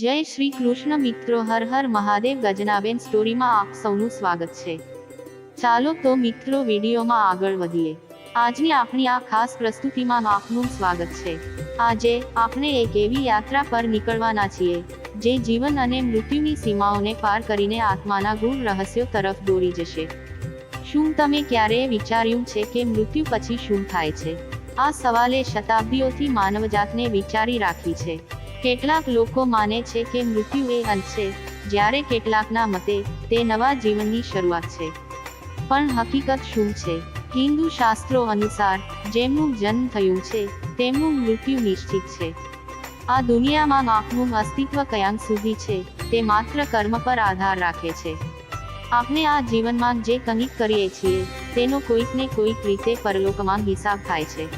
જય શ્રી કૃષ્ણ મિત્રો, હર હર મહાદેવ ગજનાબેન સ્ટોરીમાં આપ સૌનું સ્વાગત છે. ચાલો તો મિત્રો વિડીયોમાં આગળ વધીએ. આજની આપણી આ ખાસ પ્રસ્તુતિમાં આપનું સ્વાગત છે. આજે આપણે એક એવી યાત્રા પર નીકળવાના છીએ, જે જીવન અને મૃત્યુની સીમાઓને પાર કરીને આત્માના ગૂઢ રહસ્યો તરફ દોરી જશે. શું તમે ક્યારેય વિચાર્યું છે કે મૃત્યુ પછી શું થાય છે? આ સવાલે શતાબ્દીઓથી માનવજાતને વિચારી રાખી છે. કેટલાક લોકો માને છે કે મૃત્યુ એ અંત છે, જ્યારે કેટલાકના મતે, તે નવા જીવનની શરૂઆત છે. પણ હકીકત શું છે? હિન્દુ શાસ્ત્રો અનુસાર, જેમનું જન્મ થયું છે, તેમનું મૃત્યુ નિશ્ચિત છે. આ દુનિયામાં આપનું અસ્તિત્વ કયાંક સુધી છે, તે માત્ર કર્મ પર આધાર રાખે છે. આપણે આ જીવનમાં જે કંઈક કરીએ છીએ, તેનો કોઈક ને કોઈક રીતે પરલોકમાં હિસાબ થાય છે.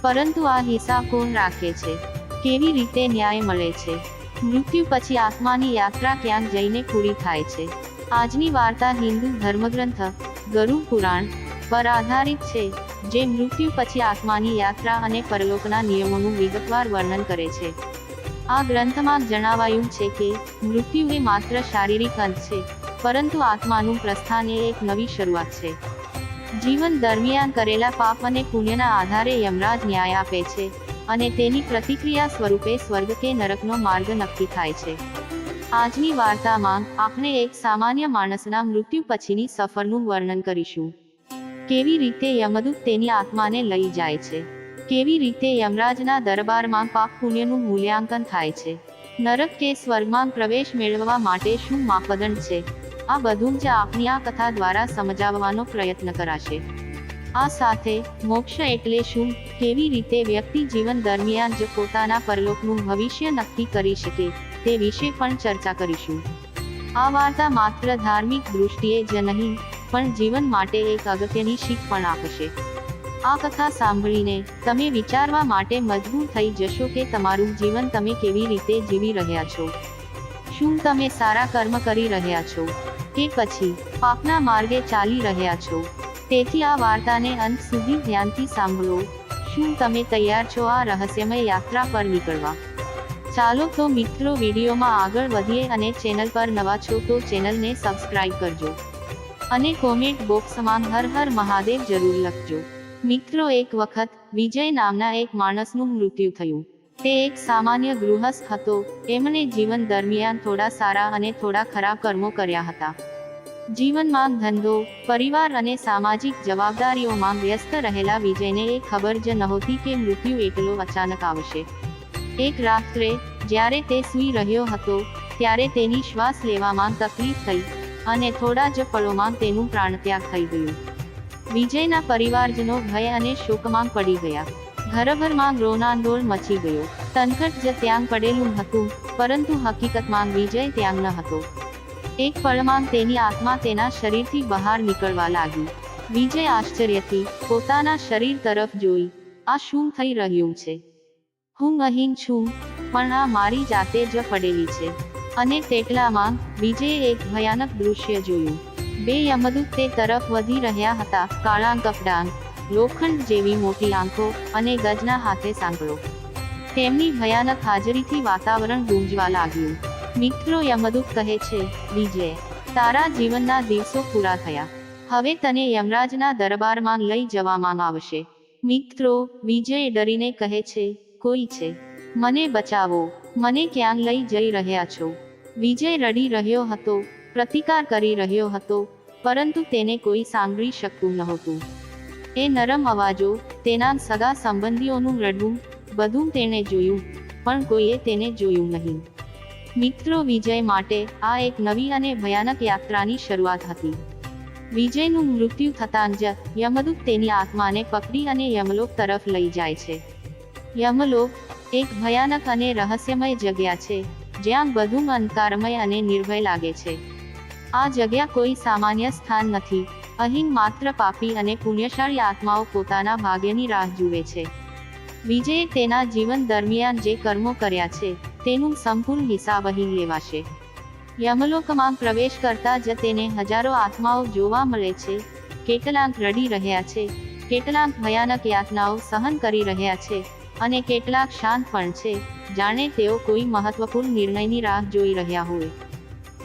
પરંતુ આ હિસાબ કોણ રાખે છે? કેવી રીતે ન્યાય મળે છે? મૃત્યુ પછી આત્માની યાત્રા ક્યાંક જઈને પૂરી થાય છે? આજની વાર્તા હિન્દુ ધર્મગ્રંથ ગરુ પુરાણ પર આધારિત છે, જે મૃત્યુ પછી આત્માની યાત્રા અને પરલોકના નિયમોનું વિગતવાર વર્ણન કરે છે. આ ગ્રંથમાં જણાવાયું છે કે, મૃત્યુ એ માત્ર શારીરિક અંત છે, પરંતુ આત્માનું પ્રસ્થાન એ એક નવી શરૂઆત છે. જીવન દરમિયાન કરેલા પાપ અને પુણ્યના આધારે યમરાજ ન્યાય આપે છે. અને તેની પ્રતિક્રિયા સ્વરૂપે સ્વર્ગ કે નરકનો માર્ગ નક્કી થાય છે. આજની વાર્તામાં આપણે એક સામાન્ય માણસના મૃત્યુ પછીની સફરનું વર્ણન કરીશું. કેવી રીતે યમદૂત તેની આત્માને લઈ જાય છે? કેવી રીતે યમરાજના દરબારમાં પાપ પુણ્યનું મૂલ્યાંકન થાય છે? નરક કે સ્વર્ગમાં પ્રવેશ મેળવવા માટે શું માપદંડ છે? આ બધું જ આપની આ કથા દ્વારા સમજાવવાનો પ્રયત્ન કરાશે. આ સાથે મોક્ષ એટલે શું? કેવી રીતે વ્યક્તિ જીવન દરમિયાન જ પોતાના પરલોકનું ભવિષ્ય નક્કી કરી શકે? તે વિશે પણ ચર્ચા કરીશું. આ વાર્તા માત્ર ધાર્મિક દૃષ્ટિએ જ નહીં, પણ જીવન માટે એક અગત્યની શીખ પણ આપશે. આ કથા સાંભળીને તમે વિચારવા માટે મજબૂર થઈ જશો કે તમારું જીવન તમે કેવી રીતે જીવી રહ્યા છો. શું તમે સારા કર્મ કરી રહ્યા છો? કે પછી પાપના માર્ગે ચાલી રહ્યા છો? તેથી આ વાર્તાને અંત સુધી ધ્યાનથી સાંભળો. શું તમે તૈયાર છો આ રહસ્યમય યાત્રા પર નીકળવા? ચાલો તો મિત્રો વિડીયોમાં આગળ વધીએ અને ચેનલ પર નવા છો તો ચેનલને સબસ્ક્રાઇબ કરજો. અને કોમેન્ટ બોક્સમાં હર હર મહાદેવ જરૂર લખજો. મિત્રો એક વખત, વિજય નામના એક માણસનું મૃત્યુ થયું. તે એક સામાન્ય ગૃહસ્થ હતો. એમણે જીવન દરમિયાન થોડા સારા અને થોડા ખરાબ કર્મો કર્યા હતા. જીવનમાં ધંધો, પરિવાર અને સામાજિક જવાબદારીઓમાં વ્યસ્ત રહેલા વિજયને એ ખબર જ નહોતી કે મૃત્યુ એકલો અચાનક આવશે. એક રાત્રે, જ્યારે તે સૂઈ રહ્યો હતો, ત્યારે તેની શ્વાસ લેવામાં તકલીફ થઈ અને થોડા જ પળોમાં તેનું પ્રાણત્યાગ થઈ ગયું. વિજયના પરિવારજનો ભય અને શોકમાં પડી ગયા. ઘરભરમાં રોનાંદોળ મચી ગયો. તનખટ જ ત્યાં પડેલું હતું, પરંતુ હકીકતમાં વિજય ત્યાં ન હતો. એક પળમાં તેની આત્મા તેના શરીરથી બહાર નીકળવા લાગી. વિજય આશ્ચર્યથી પોતાના શરીર તરફ જોઈ, આ શું થઈ રહ્યું છે? હું અહીં છું, પણ આ મારી જાતે જ પડેલી છે. અને તેટલામાં વિજયે એક ભયાનક દૃશ્ય જોયું. બે યમદૂત તે તરફ વધી રહ્યા હતા, કાળા કપડાં, લોખંડ જેવી મોટી આંખો અને ગજના હાથે સાંકળો. તેમની ભયાનક હાજરીથી વાતાવરણ ગુંજવા લાગ્યું. મિત્રો યમદૂત કહે છે વિજય તારા જીવનના દિવસો પૂરા થયા. હવે તને યમરાજના દરબારમાં લઈ જવામાં આવશે. મિત્રો વિજય ડરીને કહે છે, કોઈ છે? મને બચાવો. મને ક્યાં લઈ જઈ રહ્યા છો? વિજય રડી રહ્યો હતો, પ્રતિકાર કરી રહ્યો હતો, પરંતુ તેને કોઈ સાંભળી શકતું નહોતું. એ નરમ અવાજો, તેના સગા સંબંધીઓનું રડવું, બધું તેણે જોયું, પણ કોઈએ તેને જોયું નહીં. મિત્રો વિજય માટે આ એક નવી અને ભયાનક યાત્રાની શરૂઆત હતી. વિજયનું મૃત્યુ થતાં જ યમદૂત તેની આત્માને પકડી અને યમલોક તરફ લઈ જાય છે. યમલોક એક ભયાનક અને રહસ્યમય જગ્યા છે, જ્યાં બધું અંધકારમય અને નિર્ભય લાગે છે. આ જગ્યા કોઈ સામાન્ય સ્થાન નથી અહીં માત્ર પાપી અને પુણ્યશાળી આત્માઓ પોતાના ભાગ્યની રાહ જુએ છે. વિજયે તેના જીવન દરમિયાન જે કર્મો કર્યા છે તેનું સંપૂર્ણ હિસાબ અહીં લેવાશે. યમલોકમાં પ્રવેશ કરતા જ તેને હજારો આત્માઓ જોવા મળે છે. કેટલાક રડી રહ્યા છે. કેટલાક ભયાનક યાતનાઓ સહન કરી રહ્યા છે. અને કેટલાક શાંત પણ છે. જાણે તેઓ કોઈ મહત્વપૂર્ણ નિર્ણયની રાહ જોઈ રહ્યા હોય.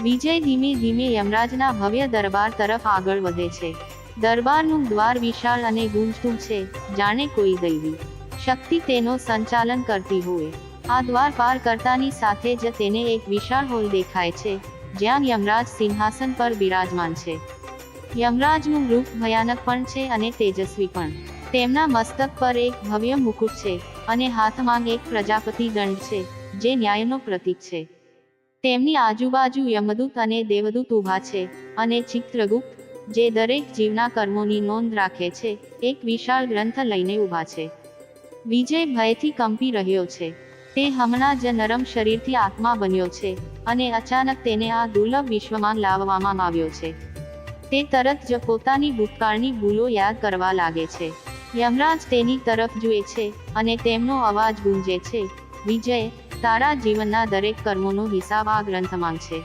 વિજય ધીમે ધીમે યમરાજના ભવ્ય દરબાર તરફ આગળ વધે છે. દરબારનું દ્વાર વિશાળ અને ગુંજતું છે. જાણે કોઈ દૈવી શક્તિ તેનો સંચાલન કરતી હોય. આ દ્વાર પાર કરતાની સાથે જ તેને એક વિશાળ હોલ દેખાય છે, જ્યાં યમરાજ સિંહાસન પર બિરાજમાન છે. યમરાજનું રૂપ ભયાનક પણ છે અને તેજસ્વી પણ. તેમના મસ્તક પર એક ભવ્ય મુકુટ છે અને હાથમાં એક પ્રજાપતિ દંડ છે, જે ન્યાયનો પ્રતીક છે. તેમની આજુબાજુ યમદૂત અને દેવદૂત ઊભા છે અને ચિત્રગુપ્ત, જે દરેક જીવના કર્મોની નોંધ રાખે છે, એક વિશાળ ગ્રંથ લઈને ઊભા છે. વિજય ભયથી કંપી રહ્યો છે. તે હમણાં જ નરમ શરીરથી આત્મા બન્યો છે અને અચાનક તેને આ દુર્લભ વિશ્વમાં લાવવામાં આવ્યો છે. તે તરત જ પોતાની ભૂતકાળની ભૂલો યાદ કરવા લાગે છે. યમરાજ તેની તરફ જુએ છે અને તેમનો અવાજ ગુંજે છે, વિજય, તારા જીવનના દરેક કર્મોનો હિસાબ આ ગ્રંથમાં છે.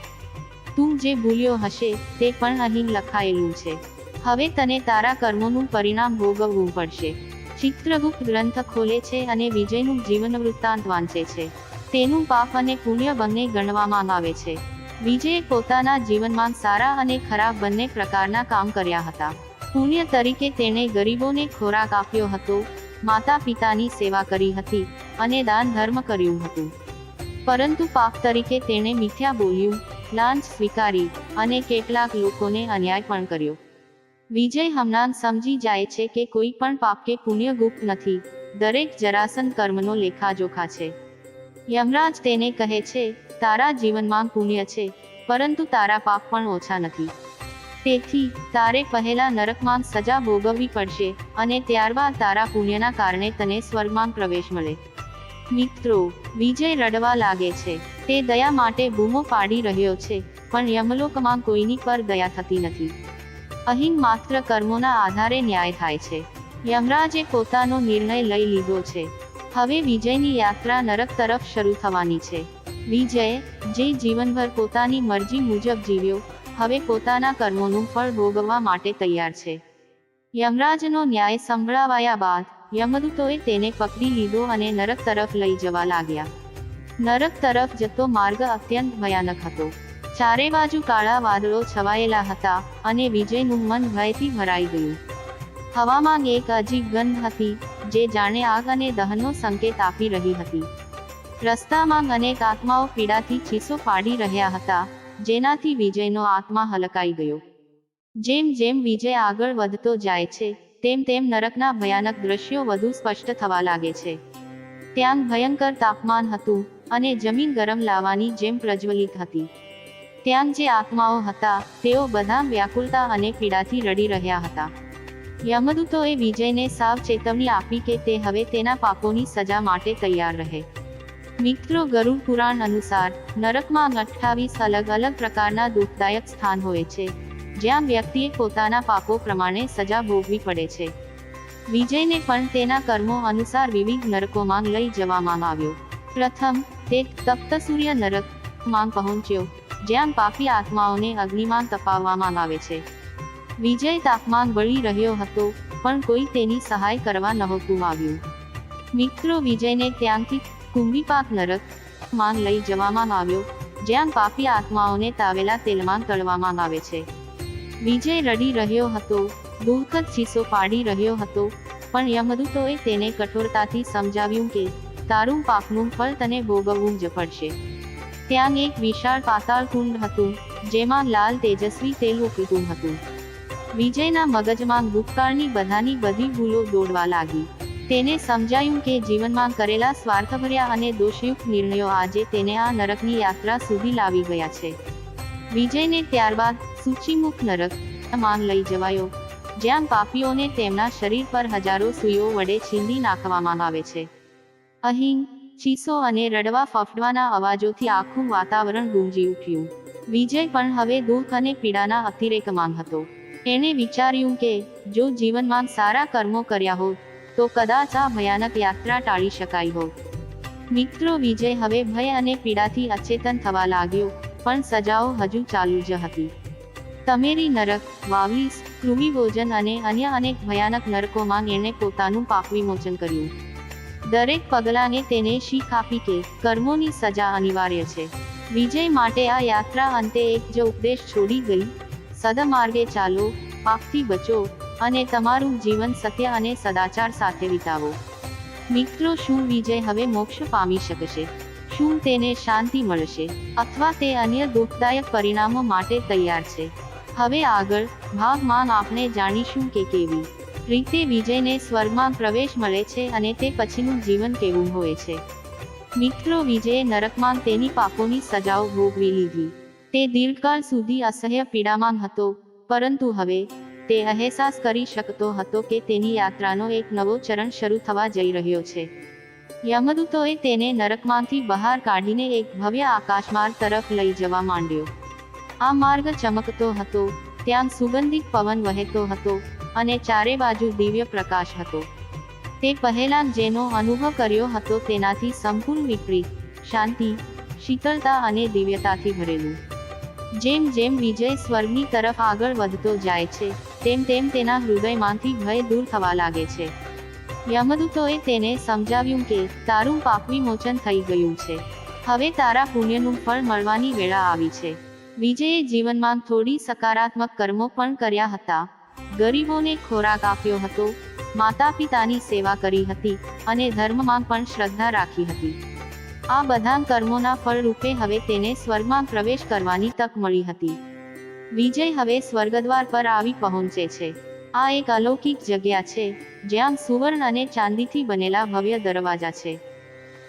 તું જે ભૂલ્યો હશે તે પણ અહીં લખાયેલું છે. હવે તને તારા કર્મોનું પરિણામ ભોગવવું પડશે. ચિત્રગુપ્ત ગ્રંથ ખોલે છે અને વિજયનું જીવન વૃત્તાંત વાંચે છે. તેનું પાપ અને પુણ્ય બંને ગણવામાં આવે છે. વિજયે પોતાના જીવનમાં સારા અને ખરાબ બંને પ્રકારના કામ કર્યા હતા. પુણ્ય તરીકે તેણે ગરીબોને ખોરાક આપ્યો હતો માતા પિતાની સેવા કરી હતી અને દાન ધર્મ કર્યું હતું. પરંતુ પાપ તરીકે તેણે મિથ્યા બોલ્યું, લાંચ સ્વીકારી અને કેટલાક લોકોને અન્યાય પણ કર્યો. વિજય હમણાં સમજી જાય છે કે કોઈ પણ પાપ કે પુણ્ય ગુપ્ત નથી. દરેક જરાસન કર્મનો લેખાજોખા છે. યમરાજ તેને કહે છે, તારા જીવનમાં પુણ્ય છે, પરંતુ તારા પાપ પણ ઓછા નથી. તેથી, તારે પહેલા નરકમાં સજા ભોગવવી પડશે અને ત્યારબાદ તારા પુણ્યના કારણે તને સ્વર્ગમાં પ્રવેશ મળે. મિત્રો, વિજય રડવા લાગે છે. તે દયા માટે બૂમો પાડી રહ્યો છે, પણ યમલોકમાં કોઈની પર દયા થતી નથી. અહીં માત્ર કર્મોના આધારે ન્યાય થાય છે. યમરાજે પોતાનો નિર્ણય લઈ લીધો છે. હવે વિજયની યાત્રા નરક તરફ શરૂ થવાની છે. વિજય, જે જીવનભર પોતાની મરજી મુજબ જીવ્યો, હવે પોતાના કર્મોનું ફળ ભોગવવા માટે તૈયાર છે. યમરાજનો ન્યાય સંભળાવાયા બાદ, યમદૂતોએ તેને પકડી લીધો અને નરક તરફ લઈ જવા લાગ્યા. નરક તરફ જતો માર્ગ અત્યંત ભયાનક હતો. ચારે બાજુ કાળા વાદળો છવાયેલા હતા અને વિજયનું મન ભયથી ભરાઈ ગયું. હવામાં એક અજીબ ગંધ હતી, જે જાણે આગ અને દહનનો સંકેત આપી રહી હતી. રસ્તામાં અનેક આત્માઓ પીડાથી ચીસો પાડી રહ્યા હતા, જેનાથી વિજયનો આત્મા હલકાઈ ગયો. જેમ જેમ વિજય આગળ વધતો જાય છે, તેમ તેમ નરકના ભયાનક દ્રશ્યો વધુ સ્પષ્ટ થવા લાગે છે. ત્યાં ભયંકર તાપમાન હતું અને જમીન ગરમ લાવાની જેમ પ્રજ્વલિત હતી. ત્યાં જે આત્માઓ હતા, તેઓ બધા વ્યાકુલતા અને પીડાથી રડી રહ્યા હતા. યમદૂતોએ વિજયને સાવ ચેતવણી આપી કે તે હવે તેના પાપોની સજા માટે તૈયાર રહે. મિત્રો ગરુડ પુરાણ અનુસાર, નરકમાં અઠ્ઠાવીસ અલગ અલગ પ્રકારના દુઃખદાયક સ્થાન હોય છે, જ્યાં વ્યક્તિએ પોતાના પાપો પ્રમાણે સજા ભોગવી પડે છે. વિજયને પણ તેના કર્મો અનુસાર વિવિધ નરકોમાં લઈ જવામાં આવ્યો. પ્રથમ, તે તપ્ત સૂર્ય નરકમાં પહોંચ્યો. જ્યાં પાપી આત્માઓને અગ્નિમાં તપાવવામાં આવે છે. વિજય તાપમાન બળી રહ્યો હતો, પણ કોઈ તેની સહાય કરવા નહોતું આવ્યું. મિત્રો વિજયને ત્યાંથી કુંભીપાક નરક માન લઈ જવામાં આવ્યો, જ્યાં પાપી આત્માઓને તાવેલા તેલમાં તળવામાં આવે છે. વિજય રડી રહ્યો હતો, દુઃખદ ચીસો પાડી રહ્યો હતો, પણ યમદૂતોએ તેને કઠોરતાથી સમજાવ્યું કે, તારું પાપનું ફળ તને ભોગવવું જ પડશે. ત્યાં એક વિશાળ પાતાળ કુંડ હતું, જેમાં લાલ તેજસ્વી તેલ ઉકળતું હતું. વિજયના મગજમાં ભૂતકાળની બધાની બધી ભૂલો દોડવા લાગી. તેને સમજાયું કે જીવનમાં કરેલા સ્વાર્થભર્યા અને દોષયુક્ત નિર્ણયો આજે તેને આ નરકની યાત્રા સુધી લાવી ગયા છે. વિજયને ત્યારબાદ સૂચિમુખ નરકમાં લઈ જવાયો, જ્યાં પાપીઓને તેમના શરીર પર હજારો સુઈઓ વડે છીંદી નાખવામાં આવે છે. અહીં ચીસો અને રડવા ફફડવાના અવાજોથી આખું વાતાવરણ ગુંજી ઉઠ્યું. વિજય પણ હવે દુઃખ અને પીડાના અતિરેકમાં હતો. એણે વિચાર્યું કે, જો જીવનમાં સારા કર્મો કર્યા હોત, તો કદાચ આ ભયાનક યાત્રા ટાળી શકાય હોત. મિત્રો, વિજય હવે ભય અને પીડાથી અચેતન થવા લાગ્યો, પણ સજાઓ હજુ ચાલુ જ હતી. તમેરી નરક વાવલીસ કૃમિભોજન અને અન્ય અનેક ભયાનક નરકોમાં એણે પોતાનું પાપ વિમોચન કર્યું. દરેક પગલાંને તેને શીખ આપી કે કર્મોની સજા અનિવાર્ય છે. વિજય માટે આ યાત્રા અંતે એક જ ઉપદેશ છોડી ગઈ. સદમાર્ગે ચાલો, પાપથી બચો, અને તમારું જીવન સત્ય અને સદાચાર સાથે વિતાવો. મિત્રો, શું વિજય હવે મોક્ષ પામી શકશે? શું તેને શાંતિ મળશે? અથવા તે અન્ય દુઃખદાયક પરિણામો માટે તૈયાર છે? હવે આગળ, ભાગમાં આપણે જાણીશું કે કેવી રીતે વિજયને સ્વર્ગમાં પ્રવેશ મળે છે અને તે પછીનું જીવન કેવું હોય છે. મિત્રો, વિજયે નરકમાં તેની પાપોની સજાઓ ભોગવી લીધી. તે દીર્ઘકાળ સુધી અસહ્ય પીડામાં હતો, પરંતુ હવે તે અહેસાસ કરી શકતો હતો કે તેની યાત્રાનો એક નવો ચરણ શરૂ થવા જઈ રહ્યો છે. યમદૂતોએ તેને નરકમાંથી બહાર કાઢીને એક ભવ્ય આકાશમાર્ગ તરફ લઈ જવા માંડ્યો. આ માર્ગ ચમકતો હતો, ત્યાં સુગંધિત પવન વહેતો હતો અને ચારે બાજુ દિવ્ય પ્રકાશ હતો. તે પહેલા જેનો અનુભવ કર્યો હતો તેનાથી સંપૂર્ણ વિપરીત, શાંતિ, શીતળતા અને દિવ્યતાથી ભરેલું. જેમ જેમ વિજય સ્વર્ગની તરફ આગળ વધતો જાય છે, તેમ તેમ તેના હૃદયમાંથી ભય દૂર થવા લાગે છે. યમદૂતોએ તેને સમજાવ્યું કે, તારું પાપ વિમોચન થઈ ગયું છે. હવે તારા પુણ્યનું ફળ મળવાની વેળા આવી છે. વિજયે જીવનમાં થોડી સકારાત્મક કર્મો પણ કર્યા હતા. ગરીબોને ખોરાક આપ્યો હતો. માતા પિતાની સેવા કરી હતી અને ધર્મમાં પણ શ્રદ્ધા રાખી હતી. આ બધા કર્મોના ફળ રૂપે હવે તેને સ્વર્ગમાં પ્રવેશ કરવાની તક મળી હતી. વિજય હવે સ્વર્ગદ્વાર પર આવી પહોંચે છે. આ એક અલૌકિક જગ્યા છે, જ્યાં સુવર્ણ અને ચાંદીથી બનેલા ભવ્ય દરવાજા છે.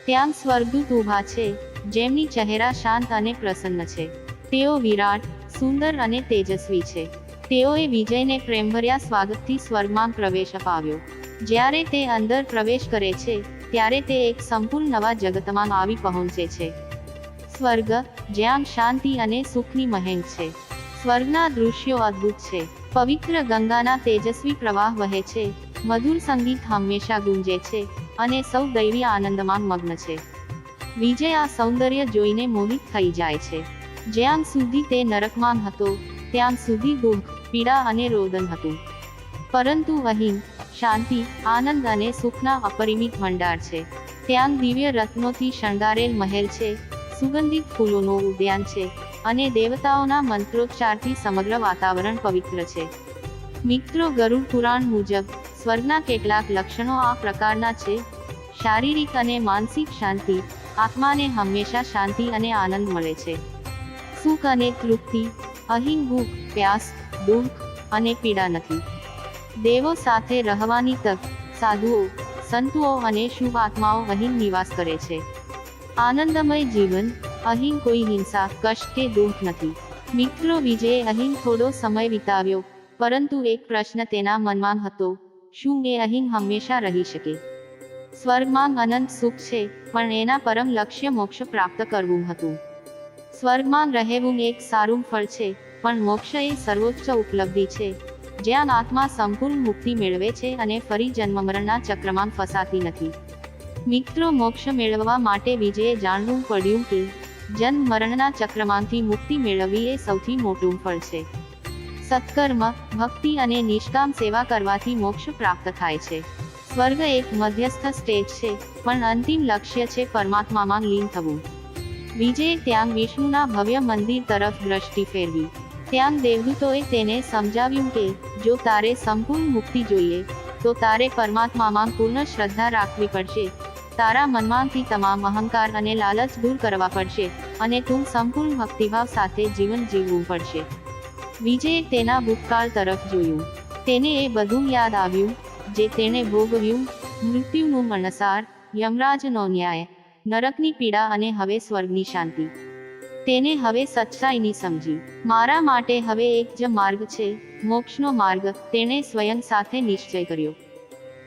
ત્યાં સ્વર્ગદૂત ઊભા છે, જેમની ચહેરા શાંત અને પ્રસન્ન છે. તેઓ વિરાટ, સુંદર અને તેજસ્વી છે. તેઓએ વિજયને પ્રેમભર્યા સ્વાગતથી સ્વર્ગમાં પ્રવેશ અપાવ્યો. જ્યારે તે અંદર પ્રવેશ કરે છે, ત્યારે તે એક સંપૂર્ણ નવા જગતમાં આવી પહોંચે છે. સ્વર્ગ, જ્યાં શાંતિ અને સુખની મહેંગ છે. સ્વર્ગના દૃશ્યો અદ્ભુત છે. પવિત્ર ગંગાના તેજસ્વી પ્રવાહ વહે છે. મધુર સંગીત હંમેશા ગુંજે છે અને સૌ દૈવી આનંદમાં મગ્ન છે. વિજય આ સૌંદર્ય જોઈને મોહિત થઈ જાય છે. જ્યાં સુધી તે નરકમાં હતો, ત્યાં સુધી દુઃખ પીડા અને રોદન હતું. પરંતુ અહીં, શાંતિ, આનંદ અને સુખના અપરિમિત ભંડાર છે. ત્યાં દિવ્ય રત્નોથી શણગારેલ મહેલ છે, સુગંધિત ફૂલોનો ઉદ્યાન છે, અને દેવતાઓના મંત્રોચ્ચારથી સમગ્ર વાતાવરણ પવિત્ર છે. મિત્રો, ગરુડ પુરાણ મુજબ, સ્વર્ગના કેટલાક લક્ષણો આ પ્રકારના છે. શારીરિક અને માનસિક શાંતિ, આત્માને હંમેશા શાંતિ અને આનંદ મળે છે. સુખ અને તૃપ્તિ અહીં ભૂખ પ્યાસ દુઃખ અને પીડા નથી. દેવો સાથે રહેવાની તક, સાધુઓ, સંતુઓ અને શુભ આત્માઓ અહીં નિવાસ કરે છે. આનંદમય જીવન, અહીં કોઈ હિંસા, કષ્ટ કે દુઃખ નથી. મિત્રો, વિજયે અહીં થોડો સમય વિતાવ્યો, પરંતુ એક પ્રશ્ન તેના મનમાં હતો, શું એ અહીં હંમેશા રહી શકે? સ્વર્ગમાં અનંત સુખ છે, પણ એના પરમ લક્ષ્ય મોક્ષ પ્રાપ્ત કરવું હતું. સ્વર્ગમાં રહેવું એક સારું ફળ છે પણ મોક્ષ એ સર્વોચ્ચ ઉપલબ્ધિ છે. જ્યાં આત્મા સંપૂર્ણ મુક્તિ મેળવે છે અને ફરી જન્મમરણના ચક્રમાં ફસાતી નથી. મિત્રો, મોક્ષ મેળવવા માટે વિજયે જાણવું પડ્યું કે જન્મ મરણના ચક્રમાંથી મુક્તિ મેળવવી એ સૌથી મોટું ફળ છે. સત્કર્મ, ભક્તિ અને નિષ્કામ સેવા કરવાથી મોક્ષ પ્રાપ્ત થાય છે. સ્વર્ગ એક મધ્યસ્થ સ્ટેજ છે, પણ અંતિમ લક્ષ્ય છે પરમાત્મામાં લીન થવું. વિજયે ત્યાં વિષ્ણુના ભવ્ય મંદિર તરફ દ્રષ્ટિ ફેરવી. ત્યાં દેવદૂતોએ તેને સમજાવ્યું કે, જો તારે સંપૂર્ણ મુક્તિ જોઈએ, તો તારે પરમાત્મામાં પૂર્ણ શ્રદ્ધા રાખવી પડશે. તારા મનમાંથી તમામ અહંકાર અને લાલચ દૂર કરવા પડશે અને તું સંપૂર્ણ ભક્તિભાવ સાથે જીવન જીવવું પડશે. વિજયે તેના ભૂતકાળ તરફ જોયું. તેને એ બધું યાદ આવ્યું, જે તેણે ભોગવ્યું, મૃત્યુનું મણસાર યમરાજનો ન્યાય, નરકની પીડા અને હવે સ્વર્ગની શાંતિ. તેને હવે સચ્ચાઈની સમજી. મારા માટે હવે એક જ માર્ગ છે, મોક્ષનો માર્ગ, તેણે સ્વયં સાથે નિશ્ચય કર્યો.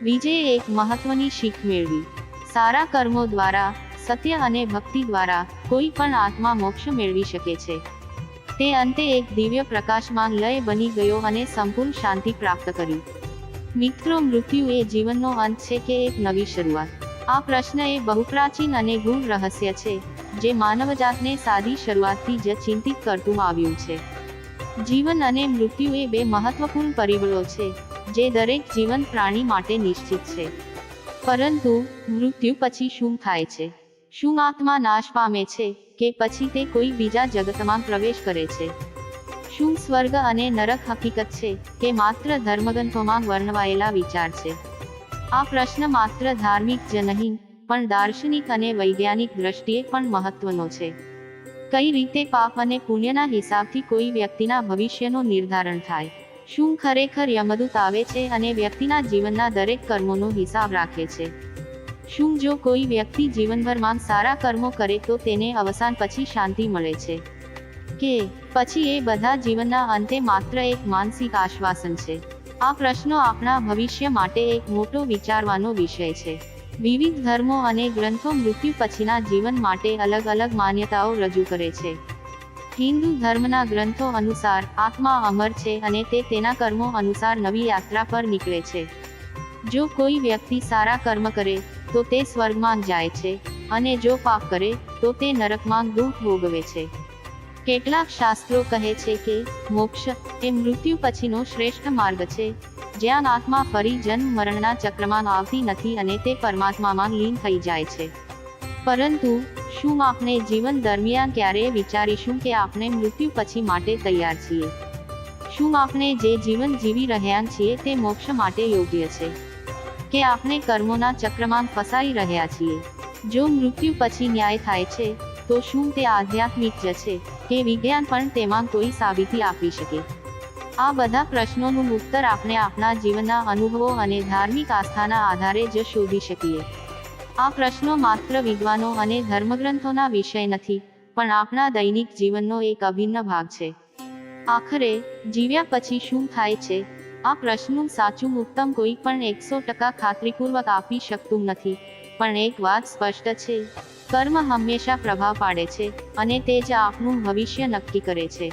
વિજયે એક મહત્વની શીખ મેળવી. સારા કર્મો દ્વારા, સત્ય અને ભક્તિ દ્વારા, કોઈ પણ આત્મા મોક્ષ મેળવી શકે છે. તે અંતે એક દિવ્ય પ્રકાશમાં લય બની ગયો અને સંપૂર્ણ શાંતિ પ્રાપ્ત કરી. મિત્રો, મૃત્યુ એ જીવનનો અંત છે કે એક નવી શરૂઆત. આ પ્રશ્ન એ બહુ પ્રાચીન અને ગૂઢ રહસ્ય છે. જે માનવજાતને સાદી શરૂઆતથી જ ચિંતિત કરતું આવ્યું છે. જીવન અને મૃત્યુ એ બે મહત્વપૂર્ણ પરિબળો છે, જે દરેક જીવન પ્રાણી માટે નિશ્ચિત છે. પરંતુ, મૃત્યુ પછી શું થાય છે? શું આત્મા નાશ પામે છે કે પછી તે કોઈ બીજા જગતમાં પ્રવેશ કરે છે? શું સ્વર્ગ અને નરક હકીકત છે કે માત્ર ધર્મગ્રંથોમાં વર્ણવાયેલા વિચાર છે? આ પ્રશ્ન માત્ર ધાર્મિક જ નહીં પણ દાર્શનિક અને વૈજ્ઞાનિક દ્રષ્ટિએ પણ મહત્વનો છે. કઈ રીતે પાપ અને પુણ્યના હિસાબથી કોઈ વ્યક્તિના ભવિષ્યનું નિર્ધારણ થાય? શું ખરેખર યમદૂત આવે છે અને વ્યક્તિના જીવનના દરેક કર્મોનો હિસાબ રાખે છે? શું જો કોઈ વ્યક્તિ જીવનભરમાં સારા કર્મો કરે તો તેને અવસાન પછી શાંતિ મળે છે? કે પછી એ બધા જીવનના અંતે માત્ર એક માનસિક આશ્વાસન છે? આ પ્રશ્નો આપણા ભવિષ્ય માટે એક મોટો વિચારવાનો વિષય છે. વિવિધ ધર્મો અને ગ્રંથો મૃત્યુ પછીના જીવન માટે અલગ અલગ માન્યતાઓ રજૂ કરે છે. હિન્દુ ધર્મના ગ્રંથો અનુસાર આત્મા અમર છે અને તે તેના કર્મો અનુસાર નવી યાત્રા પર નીકળે છે. જો કોઈ વ્યક્તિ સારા કર્મ કરે, તો તે સ્વર્ગમાં જાય છે અને જો પાપ કરે, તો તે નરકમાં દુઃખ ભોગવે છે. કેટલાક શાસ્ત્રો કહે છે કે મોક્ષ એ મૃત્યુ પછીનો શ્રેષ્ઠ માર્ગ છે. જ્યાં આત્મા ફરી જન્મ મરણના ચક્રમાં આવતી નથી અને તે પરમાત્મામાં લીન થઈ જાય છે. પરંતુ, શું આપણે જીવન દરમિયાન ક્યારેય વિચારીશું કે આપણે મૃત્યુ પછી માટે તૈયાર છીએ? શું આપણે જે જીવન જીવી રહ્યા છીએ તે મોક્ષ માટે યોગ્ય છે? કે આપણે કર્મોના ચક્રમાં ફસાઈ રહ્યા છીએ? જો મૃત્યુ પછી ન્યાય થાય છે, તો શું તે આધ્યાત્મિક જ છે કે વિજ્ઞાન પણ તેમાં કોઈ સાબિતી આપી શકે? આ બધા પ્રશ્નોનું ઉત્તર આપણે આપણા જીવનના અનુભવો અને ધાર્મિક આસ્થાના આધારે જ શોધી શકીએ. આ પ્રશ્નો માત્ર વિદ્વાનો અને ધર્મગ્રંથોના વિષય નથી, પણ આપણા દૈનિક જીવનનો એક અભિન્ન ભાગ છે. આખરે, જીવ્યા પછી શું થાય છે? આ પ્રશ્નનું સાચું ઉત્તમ કોઈ પણ એકસો ટકા ખાતરીપૂર્વક આપી શકતું નથી, પણ એક વાત સ્પષ્ટ છે. કર્મ હંમેશા પ્રભાવ પાડે છે અને તે જ આપનું ભવિષ્ય નક્કી કરે છે.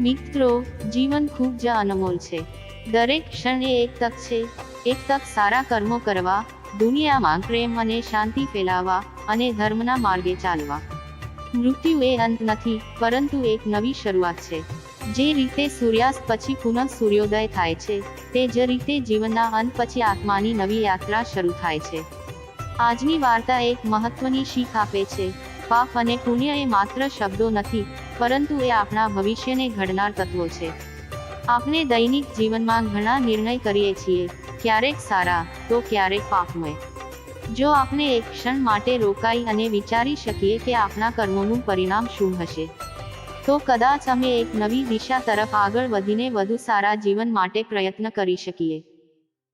મિત્રો, જીવન ખૂબ જ અનમોલ છે. દરેક ક્ષણ એ એક તક છે. એક તક સારા કર્મો કરવા, દુનિયામાં પ્રેમ અને શાંતિ ફેલાવવા અને ધર્મના માર્ગે ચાલવા. મૃત્યુ એ અંત નથી, પરંતુ એક નવી શરૂઆત છે. જે રીતે સૂર્યાસ્ત પછી પુનઃ સૂર્યોદય થાય છે, તે જ રીતે જીવનના અંત પછી આત્માની નવી યાત્રા શરૂ થાય છે. આજની વાર્તા એક મહત્વની શીખ આપે છે. પાપ અને પુણ્ય એ માત્ર શબ્દો નથી, પરંતુ એ આપણા ભવિષ્યને ઘડનાર તત્વો છે. આપણે દૈનિક જીવનમાં ઘણા નિર્ણય કરીએ છીએ, ક્યારેક સારા, તો ક્યારેક પાપમય. જો આપણે એક ક્ષણ માટે રોકાઈ અને વિચારી શકીએ કે આપણા કર્મોનું પરિણામ શું હશે, તો કદાચ અમે એક નવી દિશા તરફ આગળ વધીને વધુ સારા જીવન માટે પ્રયત્ન કરી શકીએ.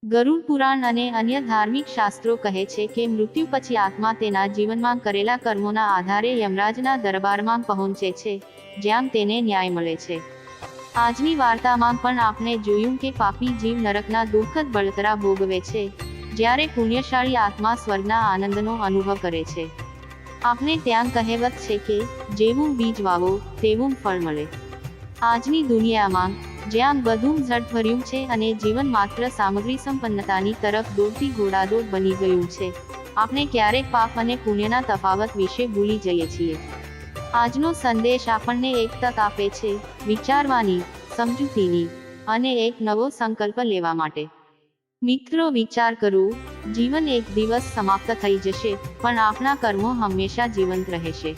ગરુડ પુરાણ અને અન્ય ધાર્મિક શાસ્ત્રો કહે છે કે મૃત્યુ પછી આત્મા તેના જીવનમાં કરેલા કર્મોના આધારે યમરાજના દરબારમાં પહોંચે છે, જ્યાં તેને ન્યાય મળે છે. આજની વાર્તામાં પણ આપણે જોયું કે પાપી જીવ નરકના દુઃખદ બળતરા ભોગવે છે, જ્યારે પુણ્યશાળી આત્મા સ્વર્ગના આનંદનો અનુભવ કરે છે. આપણે ત્યાં કહેવત છે કે, જેવું બીજ વાવો, તેવું ફળ મળે. આજની દુનિયામાં જ્યાં બધું ઝડભર્યું છે અને જીવન માત્ર સામગ્રી સંપન્નતાની તરફ દોડતી ઘોડાદોડ બની ગયું છે. આપણે ક્યારેક પાપ અને પુણ્યના તફાવત વિશે ભૂલી જઈએ છીએ. આજનો સંદેશ આપણને એક તક આપે છે, વિચારવાની, સમજૂતીની, અને એક નવો સંકલ્પ લેવા માટે. મિત્રો, વિચાર કરું, જીવન એક દિવસ સમાપ્ત થઈ જશે, પણ આપણા કર્મો હંમેશા જીવંત રહેશે.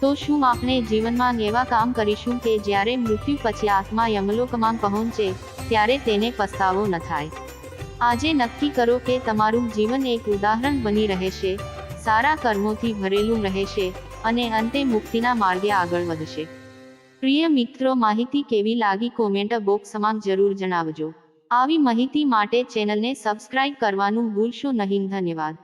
તો શું આપણે જીવનમાં એવા કામ કરીશું કે જ્યારે મૃત્યુ પછી આત્મા યમલોકમાં પહોંચે, ત્યારે તેને પસ્તાવો ન થાય? આજે નક્કી કરો કે તમારું જીવન એક ઉદાહરણ બની રહેશે, સારા કર્મોથી ભરેલું રહેશે, અને અંતે મુક્તિના માર્ગે આગળ વધશે. પ્રિય મિત્રો, માહિતી કેવી લાગી કોમેન્ટ બોક્સમાં જરૂર જણાવજો. આવી માહિતી માટે ચેનલને સબસ્ક્રાઇબ કરવાનું ભૂલશો નહીં. ધન્યવાદ.